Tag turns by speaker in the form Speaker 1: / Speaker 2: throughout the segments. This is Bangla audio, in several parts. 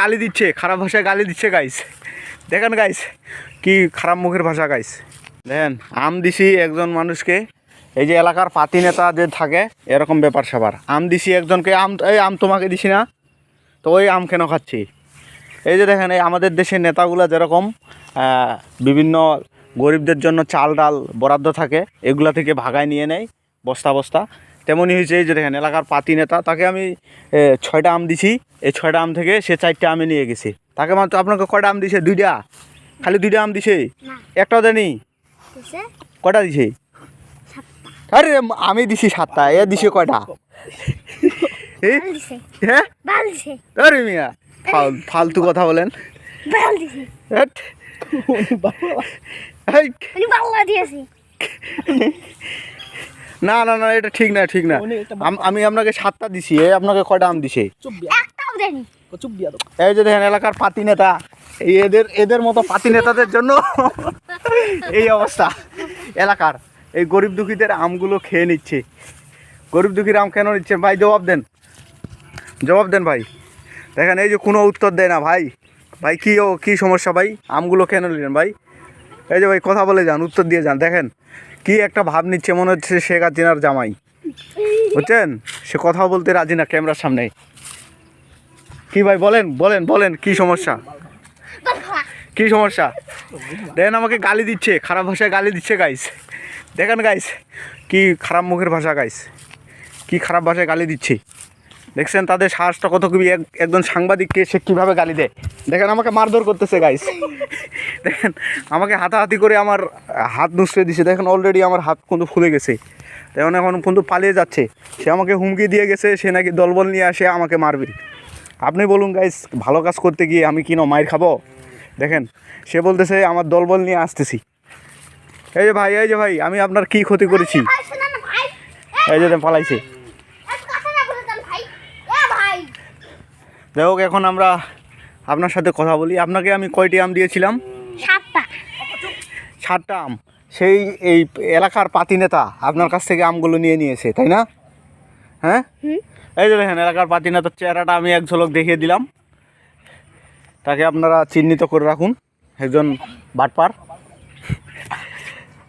Speaker 1: গালি দিচ্ছে, খারাপ ভাষায় গালি দিচ্ছে গাইস দেখেন গাইস কি খারাপ মুখের ভাষা গাইস দেখেন, আম দিছি একজন মানুষকে, এই যে এলাকার পাতি নেতা যে থাকে, এরকম ব্যাপার স্যাপার। আম দিছি একজনকে, আম, এই আম তোমাকে দিছি না, তো ওই আম কেন খাচ্ছি? এই যে দেখেন, এই আমাদের দেশের নেতাগুলো যেরকম বিভিন্ন গরিবদের জন্য চাল ডাল বরাদ্দ থাকে, এগুলা থেকে ভাগায় নিয়ে নেয়, বস্তা বস্তা। তেমনই হয়েছে এই যে দেখেন এলাকার পাতি নেতা তাকে আমি এ, ছয়টা আম দিছি। এই ছয়টা আম থেকে সে চারটা আমে নিয়ে গেছে। তাকে মাত্র আপনাকে কয়টা আম দিছে? দুইটা। খালি দুইটা আম দিছে?
Speaker 2: না।
Speaker 1: একটাও দেনি কয়টা দিছে? আরে আমি দিছি সাতটা এ দিছে কয়টা? হ্যাঁ আরে মিয়া ফাল- ফালতু কথা বলেন।
Speaker 2: বাল দিছে।
Speaker 1: হেট। এই,
Speaker 2: উনি বাংলা দিয়েছে।
Speaker 1: না না না এটা ঠিক না ঠিক না। আমি আপনাকে সাতটা দিছি এ আপনাকে কয়টা আম দিছে? এই যে দেখেন এলাকার পাতি নেতা। এই এদের এদের মতো পাতি নেতাদের জন্য এই অবস্থা। এলাকার এই গরিব দুঃখীদের আমগুলো খেয়ে নিচ্ছে। গরিব দুঃখীর আম কেন নিচ্ছেন ভাই জবাব দেন। জবাব দেন ভাই। দেখেন এই যে কোনো উত্তর দেয় না ভাই। ভাই কী ও কী সমস্যা ভাই? আমগুলো কেন নিলেন ভাই? এই যে ভাই কথা বলে যান উত্তর দিয়ে যান। দেখেন কি একটা ভাব নিচ্ছে? মনে হচ্ছে শেখ হাসিনার জামাই। বুঝছেন? সে কথা বলতে রাজি না ক্যামেরার সামনে। কি ভাই, বলেন বলেন বলেন, কি সমস্যা? কি সমস্যা? দেখেন আমাকে গালি দিচ্ছে, খারাপ ভাষায় গালি দিচ্ছে গাইস দেখেন গাইস কি খারাপ মুখের ভাষা গাইস কি খারাপ ভাষায় গালি দিচ্ছে। দেখছেন তাদের সাহসটা কত এক- একজন সাংবাদিককে সে কীভাবে গালি দেয়? দেখেন আমাকে মারধর করতেছে গাইস দেখেন আমাকে হাতাহাতি করে আমার হাত নুসড়ে দিছে। দেখেন অলরেডি আমার হাত কিন্তু ফুলে গেছে। দেখুন এখন কিন্তু পালিয়ে যাচ্ছে। সে আমাকে হুমকি দিয়ে গেছে সে নাকি দলবল নিয়ে আসে আমাকে মারবে। আপনি বলুন গাইস ভালো কাজ করতে গিয়ে আমি কিনো মায়ের খাব? দেখেন সে বলতেছে আমার দলবল নিয়ে আসতেছি। এই যে ভাই এই যে ভাই আমি আপনার কি ক্ষতি করেছি? এই যে পালাইছে। যাই হোক এখন আমরা আপনার সাথে কথা বলি। আপনাকে আমি কয়টি আম দিয়েছিলাম?
Speaker 2: সাতটা
Speaker 1: সাতটা আম সেই এই এলাকার পাতি নেতা আপনার কাছ থেকে আমগুলো নিয়ে নিয়েছে তাই না হ্যাঁ এই যে দেখেন এলাকার পাতি নেতার চেহারাটা আমি এক ঝলক দেখিয়ে দিলাম তাকে আপনারা চিহ্নিত করে রাখুন একজন বাটপার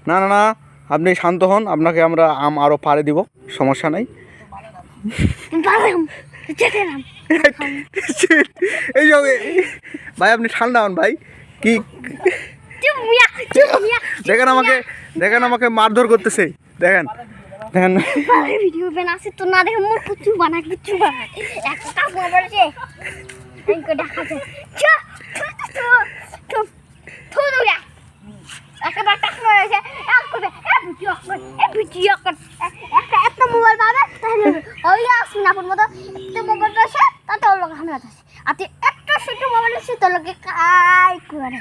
Speaker 1: না না না আপনি শান্ত হন আপনাকে আমরা আম আরও পাড়ে দিব সমস্যা নাই এই ভাই আপনি ঠান্ডা হন ভাই কি? দেখেন আমাকে দেখেন আমাকে মারধর করতেছে। দেখেন
Speaker 2: ভিডিও তো না দেখে মোর কুচু বানা কুচু বানা। একটা দেখাচ্ছে দুয়া একটা বাটা করেছে এক করে এ ভিডিও কর এ ভিডিও কর। একটা একটা মোবাইল পাবে তাহলে ওই আসুন আপন মতো। একটা মোবাইল আছে তাতে ওর লোক হামলা আছে আর আছে তোর লোকে কাই করে?